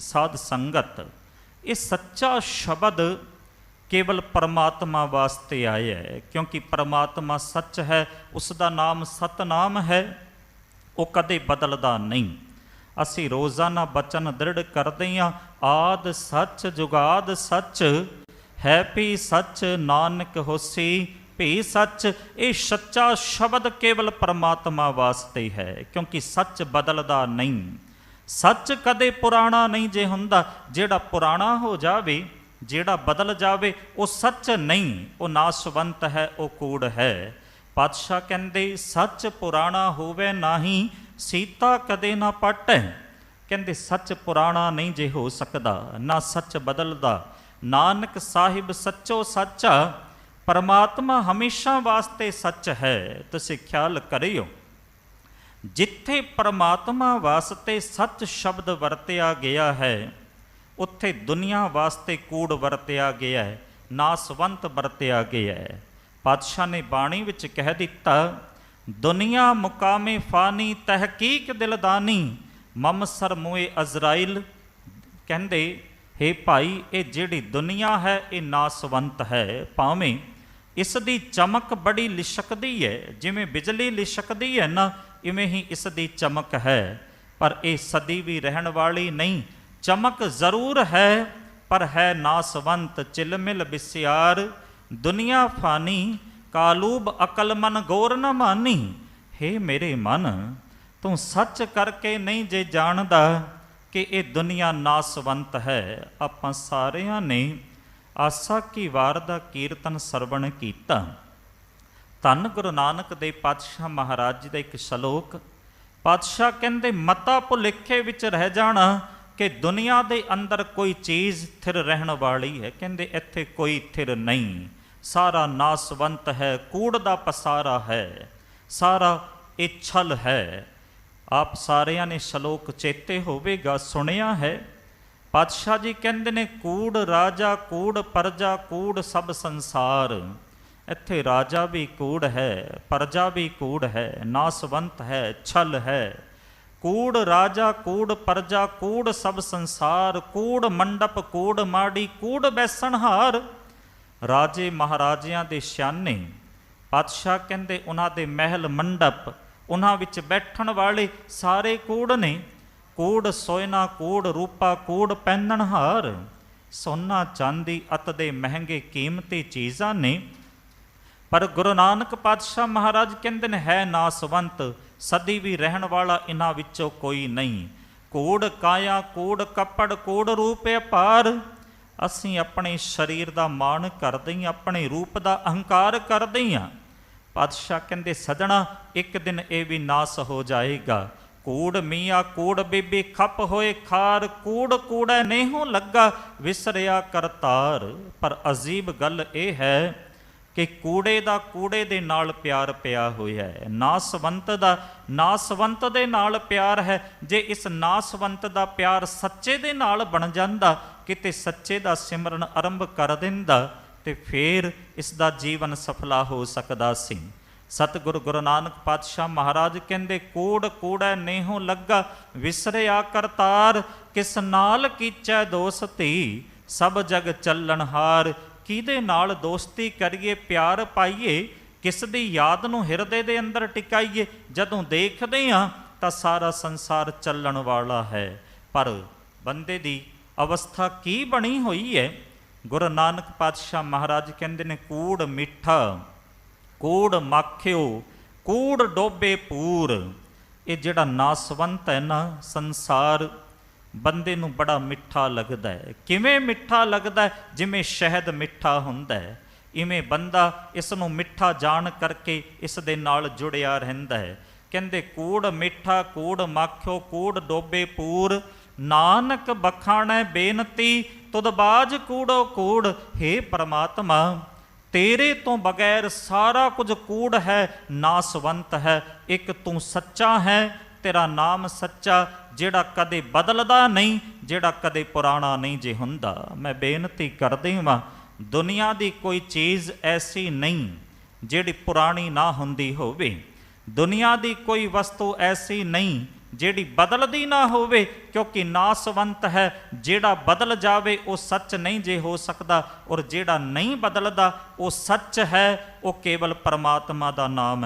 ਸਾਧ ਸੰਗਤ, ਇਹ ਸੱਚਾ ਸ਼ਬਦ ਕੇਵਲ ਪਰਮਾਤਮਾ ਵਾਸਤੇ ਆਇਆ ਹੈ, ਕਿਉਂਕਿ ਪਰਮਾਤਮਾ ਸੱਚ ਹੈ ਉਸ ਦਾ ਨਾਮ ਸਤਨਾਮ ਹੈ, ਉਹ ਕਦੇ ਬਦਲਦਾ ਨਹੀਂ। ਅਸੀਂ ਰੋਜ਼ਾਨਾ ਬਚਨ ਦ੍ਰਿੜ ਕਰਦੇ ਹਾਂ, ਆਦ ਸੱਚ ਜੁਗਾਦ ਸੱਚ, ਹੈ ਵੀ ਸੱਚ ਨਾਨਕ ਹੋਸੀ ਭੀ ਸੱਚ, ਇਹ ਸੱਚਾ ਸ਼ਬਦ ਕੇਵਲ ਪਰਮਾਤਮਾ ਵਾਸਤੇ ਹੈ, ਕਿਉਂਕਿ ਸੱਚ ਬਦਲਦਾ ਨਹੀਂ। ਸੱਚ ਕਦੇ ਪੁਰਾਣਾ ਨਹੀਂ ਜੇ ਹੁੰਦਾ, ਜਿਹੜਾ ਪੁਰਾਣਾ ਹੋ ਜਾਵੇ, ਜਿਹੜਾ ਬਦਲ ਜਾਵੇ, ਉਹ ਸੱਚ ਨਹੀਂ, ਉਹ ਨਾਸਵੰਤ ਹੈ, ਉਹ ਕੂੜ ਹੈ। ਪਾਤਸ਼ਾਹ ਕਹਿੰਦੇ, ਸੱਚ ਪੁਰਾਣਾ ਹੋਵੇ ਨਹੀਂ, ਸੀਤਾ ਕਦੇ ਨਾ ਪਟੈ। ਕਹਿੰਦੇ, ਸੱਚ ਪੁਰਾਣਾ ਨਹੀਂ ਜੇ ਹੋ ਸਕਦਾ, ਨਾ ਸੱਚ ਬਦਲਦਾ। ਨਾਨਕ ਸਾਹਿਬ ਸੱਚੋ ਸੱਚਾ, ਪਰਮਾਤਮਾ ਹਮੇਸ਼ਾ ਵਾਸਤੇ ਸੱਚ ਹੈ, ਤੁਸੀਂ ਖਿਆਲ ਕਰਿਓ। ਜਿੱਥੇ ਪਰਮਾਤਮਾ ਵਾਸਤੇ ਸੱਚ ਸ਼ਬਦ ਵਰਤਿਆ ਗਿਆ ਹੈ, ਉੱਥੇ ਦੁਨੀਆ ਵਾਸਤੇ ਕੂੜ ਵਰਤਿਆ ਗਿਆ ਹੈ, ਨਾਸਵੰਤ ਵਰਤਿਆ ਗਿਆ ਹੈ। ਪਾਤਸ਼ਾਹ ਨੇ ਬਾਣੀ ਵਿੱਚ ਕਹਿ ਦਿੱਤਾ, ਦੁਨੀਆ ਮੁਕਾਮੇ ਫਾਨੀ ਤਹਿਕੀਕ ਦਿਲਦਾਨੀ, ਮਮ ਸਰ ਮੋਏ ਕਹਿੰਦੇ हे ਭਾਈ, ਇਹ ਜਿਹੜੀ ਦੁਨੀਆ ਹੈ, ਇਹ ਨਾਸਵੰਤ ਹੈ। ਭਾਵੇਂ ਇਸ ਦੀ ਚਮਕ ਬੜੀ ਲਿਸ਼ਕਦੀ ਹੈ, ਜਿਵੇਂ ਬਿਜਲੀ ਲਿਸ਼ਕਦੀ ਹੈ ਨਾ ਇਵੇਂ ਹੀ ਇਸ ਦੀ ਚਮਕ ਹੈ, ਪਰ ਇਹ ਸਦੀ ਵੀ ਰਹਿਣ ਵਾਲੀ ਨਹੀਂ। ਚਮਕ ਜ਼ਰੂਰ ਹੈ, ਪਰ ਹੈ ਨਾਸਵੰਤ, ਚਿਲਮਿਲ ਬਿਸਿਆਰ। ਦੁਨੀਆ ਫਾਨੀ, ਕਾਲੂਬ ਅਕਲਮਨ ਗੌਰ ਨ ਮਾਨੀ। हे ਮੇਰੇ ਮਨ, ਤੂੰ ਸੱਚ ਕਰਕੇ ਨਹੀਂ ਜੇ ਜਾਣਦਾ ਕਿ ਇਹ ਦੁਨੀਆ ਨਾਸਵੰਤ ਹੈ। ਆਪਾਂ ਸਾਰਿਆਂ ਨੇ ਆਸਾ ਕੀ ਵਾਰ ਦਾ ਕੀਰਤਨ ਸਰਵਣ ਕੀਤਾ। ਧੰਨ ਗੁਰੂ ਨਾਨਕ ਦੇ ਪਾਤਸ਼ਾਹ ਮਹਾਰਾਜ ਜੀ ਦਾ ਇੱਕ ਸ਼ਲੋਕ, ਪਾਤਸ਼ਾਹ ਕਹਿੰਦੇ, ਮਤਾ ਭੁਲੇਖੇ ਵਿੱਚ ਰਹਿ ਜਾਣਾ ਕਿ ਦੁਨੀਆ ਦੇ ਅੰਦਰ ਕੋਈ ਚੀਜ਼ ਥਿਰ ਰਹਿਣ ਵਾਲੀ ਹੈ। ਕਹਿੰਦੇ, ਇੱਥੇ ਕੋਈ ਥਿਰ ਨਹੀਂ। ਸਾਰਾ ਨਾਸਵੰਤ ਹੈ, ਕੂੜ ਦਾ ਪਸਾਰਾ ਹੈ, ਸਾਰਾ ਇਹ ਛਲ ਹੈ। ਆਪ ਸਾਰਿਆਂ ਨੇ ਸ਼ਲੋਕ ਚੇਤੇ ਹੋਵੇਗਾ, ਸੁਣਿਆ ਹੈ। ਪਾਤਸ਼ਾਹ ਜੀ ਕਹਿੰਦੇ ਨੇ, ਕੂੜ ਰਾਜਾ, ਕੂੜ ਪਰਜਾ, ਕੂੜ ਸਭ ਸੰਸਾਰ। ਇੱਥੇ ਰਾਜਾ ਵੀ ਕੂੜ ਹੈ, ਪਰਜਾ ਵੀ ਕੂੜ ਹੈ, ਨਾਸਵੰਤ ਹੈ, ਛਲ ਹੈ। ਕੂੜ ਰਾਜਾ, ਕੂੜ ਪਰਜਾ, ਕੂੜ ਸਭ ਸੰਸਾਰ, ਕੂੜ ਮੰਡਪ, ਕੂੜ ਮਾੜੀ, ਕੂੜ ਬੈਸਣਹਾਰ। ਰਾਜੇ ਮਹਾਰਾਜਿਆਂ ਦੇ ਸ਼ਾਨੇ ਪਾਤਸ਼ਾਹ ਕਹਿੰਦੇ ਉਹਨਾਂ ਦੇ ਮਹਿਲ ਮੰਡਪ, ਉਹਨਾਂ ਵਿੱਚ ਬੈਠਣ ਵਾਲੇ ਸਾਰੇ ਕੂੜ ਨੇ। ਕੂੜ ਸੋਇਨਾ, ਕੂੜ ਰੂਪਾ, ਕੂੜ ਪਹਿਨਣਹਾਰ ਸੋਨਾ, ਚਾਂਦੀ, ਅਤ ਦੇ ਮਹਿੰਗੇ ਕੀਮਤੀ ਚੀਜ਼ਾਂ ਨੇ। ਪਰ ਗੁਰੂ ਨਾਨਕ ਪਾਤਸ਼ਾਹ ਮਹਾਰਾਜ ਕਹਿੰਦੇ ਨੇ, ਹੈ ਨਾਸਵੰਤ, ਸਦੀ ਵੀ ਰਹਿਣ ਵਾਲਾ ਇਹਨਾਂ ਵਿੱਚੋਂ ਕੋਈ ਨਹੀਂ। ਕੋੜ ਕਾਇਆ, ਕੂੜ ਕੱਪੜ, ਕੋੜ ਰੂਪ ਅਪਾਰ। ਅਸੀਂ ਆਪਣੇ ਸਰੀਰ ਦਾ ਮਾਣ ਕਰਦੇ ਹਾਂ ਆਪਣੇ ਰੂਪ ਦਾ ਅਹੰਕਾਰ ਕਰਦੇ ਹਾਂ ਪਾਤਸ਼ਾਹ ਕਹਿੰਦੇ, ਸਜਣਾ, ਇੱਕ ਦਿਨ ਇਹ ਵੀ ਨਾਸ ਹੋ ਜਾਏਗਾ। ਕੂੜ ਮੀਆਂ, ਕੂੜ ਬੀਬੀ, ਖੱਪ ਹੋਏ ਖਾਰ, ਕੂੜ ਕੂੜਾ ਨੇਹੋਂ ਲੱਗਾ, ਵਿਸਰਿਆ ਕਰਤਾਰ। ਪਰ ਅਜੀਬ ਗੱਲ ਇਹ ਹੈ ਕਿ ਕੂੜੇ ਦਾ ਕੂੜੇ ਦੇ ਨਾਲ ਪਿਆਰ ਪਿਆ ਹੋਇਆ ਹੈ। ਨਾਸਵੰਤ ਦਾ ਨਾਸਵੰਤ ਦੇ ਨਾਲ ਪਿਆਰ ਹੈ। ਜੇ ਇਸ ਨਾਸਵੰਤ ਦਾ ਪਿਆਰ ਸੱਚੇ ਦੇ ਨਾਲ ਬਣ ਜਾਂਦਾ, ਕਿਤੇ ਸੱਚੇ ਦਾ ਸਿਮਰਨ ਆਰੰਭ ਕਰ ਦਿੰਦਾ, ਤੇ ਫੇਰ ਇਸ ਦਾ ਜੀਵਨ ਸਫਲਾ ਹੋ ਸਕਦਾ ਸੀ। ਸਤਿਗੁਰ ਗੁਰੂ ਨਾਨਕ ਪਾਤਸ਼ਾਹ ਮਹਾਰਾਜ ਕਹਿੰਦੇ, ਕੂੜ ਕੂੜੈ ਨੇਹੋਂ ਲੱਗਾ, ਵਿਸਰਿਆ ਕਰਤਾਰ ਕਿਸ ਨਾਲ ਕੀਚੈ ਦੋਸਤੀ, ਸਭ ਜਗ ਚੱਲਣਹਾਰ ਕਿਹਦੇ ਨਾਲ ਦੋਸਤੀ ਕਰੀਏ, ਪਿਆਰ ਪਾਈਏ, ਕਿਸ ਦੀ ਯਾਦ ਨੂੰ ਹਿਰਦੇ ਦੇ ਅੰਦਰ ਟਿਕਾਈਏ, ਜਦੋਂ ਦੇਖਦੇ ਹਾਂ ਤਾਂ ਸਾਰਾ ਸੰਸਾਰ ਚੱਲਣ ਵਾਲਾ ਹੈ। ਪਰ ਬੰਦੇ ਦੀ ਅਵਸਥਾ ਕੀ ਬਣੀ ਹੋਈ ਹੈ? ਗੁਰੂ ਨਾਨਕ ਪਾਤਸ਼ਾਹ ਮਹਾਰਾਜ ਕਹਿੰਦੇ ਨੇ, ਕੂੜ ਮਿੱਠਾ, ਕੂੜ ਮਾਖਿਓ, ਕੂੜ ਡੋਬੇ ਪੂਰ। ਇਹ ਜਿਹੜਾ ਨਾਸਵੰਤ ਹੈ ਨਾ, ਸੰਸਾਰ ਬੰਦੇ ਨੂੰ ਬੜਾ ਮਿੱਠਾ ਲੱਗਦਾ ਹੈ। ਕਿਵੇਂ ਮਿੱਠਾ ਲੱਗਦਾ ਜਿਵੇਂ ਸ਼ਹਿਦ ਮਿੱਠਾ ਹੁੰਦਾ ਹੈ। ਇਵੇਂ ਬੰਦਾ ਇਸ ਨੂੰ ਮਿੱਠਾ ਜਾਣ ਕਰਕੇ ਇਸ ਦੇ ਨਾਲ ਜੁੜਿਆ ਰਹਿੰਦਾ ਹੈ। ਕਹਿੰਦੇ, ਕੂੜ ਮਿੱਠਾ, ਕੂੜ ਮਾਖਿਓ, ਕੂੜ ਡੋਬੇ ਪੂਰ। ਨਾਨਕ ਬਖਾਣੈ ਬੇਨਤੀ, ਤੁਧ ਬਾਜ ਕੂੜੋ ਕੂੜ। हे ਪ੍ਰਮਾਤਮਾ, ਤੇਰੇ ਤੋਂ ਬਗੈਰ ਸਾਰਾ ਕੁਝ ਕੂੜ ਹੈ, ਨਾਸਵੰਤ ਹੈ। ਇੱਕ ਤੂੰ ਸੱਚਾ ਹੈ ਤੇਰਾ ਨਾਮ ਸੱਚਾ, ਜਿਹੜਾ ਕਦੇ ਬਦਲਦਾ ਨਹੀਂ, ਜਿਹੜਾ ਕਦੇ ਪੁਰਾਣਾ ਨਹੀਂ ਜੇ ਹੁੰਦਾ। ਮੈਂ ਬੇਨਤੀ ਕਰਦੀ ਹਾਂ ਦੁਨੀਆ ਦੀ ਕੋਈ ਚੀਜ਼ ਐਸੀ ਨਹੀਂ, ਜਿਹੜੀ ਪੁਰਾਣੀ ਨਾ ਹੁੰਦੀ ਹੋਵੇ। ਦੁਨੀਆ ਦੀ ਕੋਈ ਵਸਤੂ ਐਸੀ ਨਹੀਂ, ਜਿਹੜੀ ਬਦਲਦੀ ਨਾ ਹੋਵੇ, ਕਿਉਂਕਿ ਨਾਸਵੰਤ ਹੈ, ਜਿਹੜਾ ਬਦਲ ਜਾਵੇ, ਉਹ ਸੱਚ ਨਹੀਂ ਜੇ ਹੋ ਸਕਦਾ, ਔਰ ਜਿਹੜਾ ਨਹੀਂ ਬਦਲਦਾ, ਉਹ ਸੱਚ ਹੈ, ਉਹ ਕੇਵਲ ਪਰਮਾਤਮਾ ਦਾ ਨਾਮ